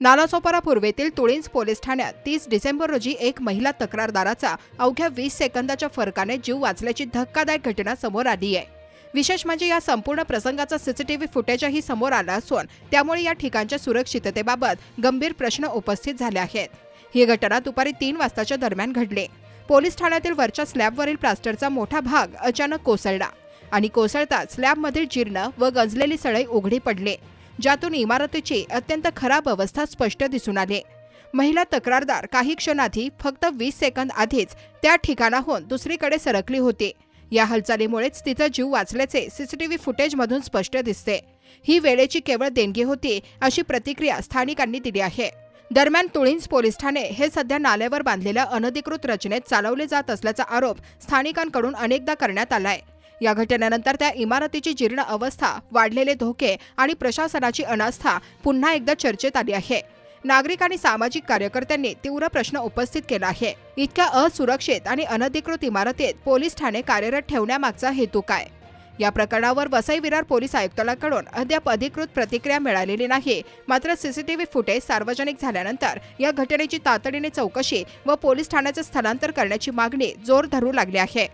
Nalasopara पूर्वेतील Tulinj police ठाण्यात तीस डिसेंबर रोजी एक महिला तक्रारदाराचा अवघ्या वीस सेकंदाच्या फरकाने जीव वाचल्याची धक्कादायक घटना समोर आली आहे. विशेष म्हणजे या संपूर्ण प्रसंगाचा सीसीटीव्ही फुटेजही समोर आला असून त्यामुळे या ठिकाणच्या सुरक्षिततेबाबत गंभीर प्रश्न उपस्थित झाले आहेत. ही घटना दुपारी तीन वाजताच्या दरम्यान घडली. पोलीस ठाण्यातील वरच्या स्लॅबवरील प्लास्टरचा मोठा भाग अचानक कोसळला आणि कोसळताच स्लॅबमधील जीर्ण व गंजलेली सळई उघडी पडली. ज्यातून इमारतीची अत्यंत खराब अवस्था स्पष्ट दिसून आली. महिला तक्रारदार काही क्षणाआधी फक्त वीस सेकंद आधीच त्या ठिकाणाहून दुसरीकडे सरकली होती. या हालचालीमुळेच तिचा जीव वाचल्याचे सीसीटीव्ही फुटेजमधून स्पष्ट दिसते. ही वेळेची केवळ देणगी होती अशी प्रतिक्रिया स्थानिकांनी दिली आहे. दरम्यान तुळींज पोलीस ठाणे हे सध्या नाल्यावर बांधलेल्या अनधिकृत रचनेत चालवले जात असल्याचा आरोप स्थानिकांकडून अनेकदा करण्यात आलाय. या घटनेनंतर त्या इमारतीची जीर्ण अवस्था वाढलेले धोके आणि प्रशासनाची अनास्था पुन्हा एकदा चर्चेत आली आहे. नागरिक आणि सामाजिक कार्यकर्त्यांनी तीव्र प्रश्न उपस्थित केला आहे. इतक्या असुरक्षित आणि अनधिकृत इमारतीत पोलीस ठाणे कार्यरत ठेवण्यामागचा हेतू काय? या प्रकरणावर वसई विरार पोलीस आयुक्तालयाकडून अद्याप अधिकृत प्रतिक्रिया मिळालेली नाही. मात्र सीसीटीव्ही फुटेज सार्वजनिक झाल्यानंतर या घटनेची तातडीने चौकशी व पोलीस ठाण्याचे स्थलांतर करण्याची मागणी जोर धरू लागली आहे.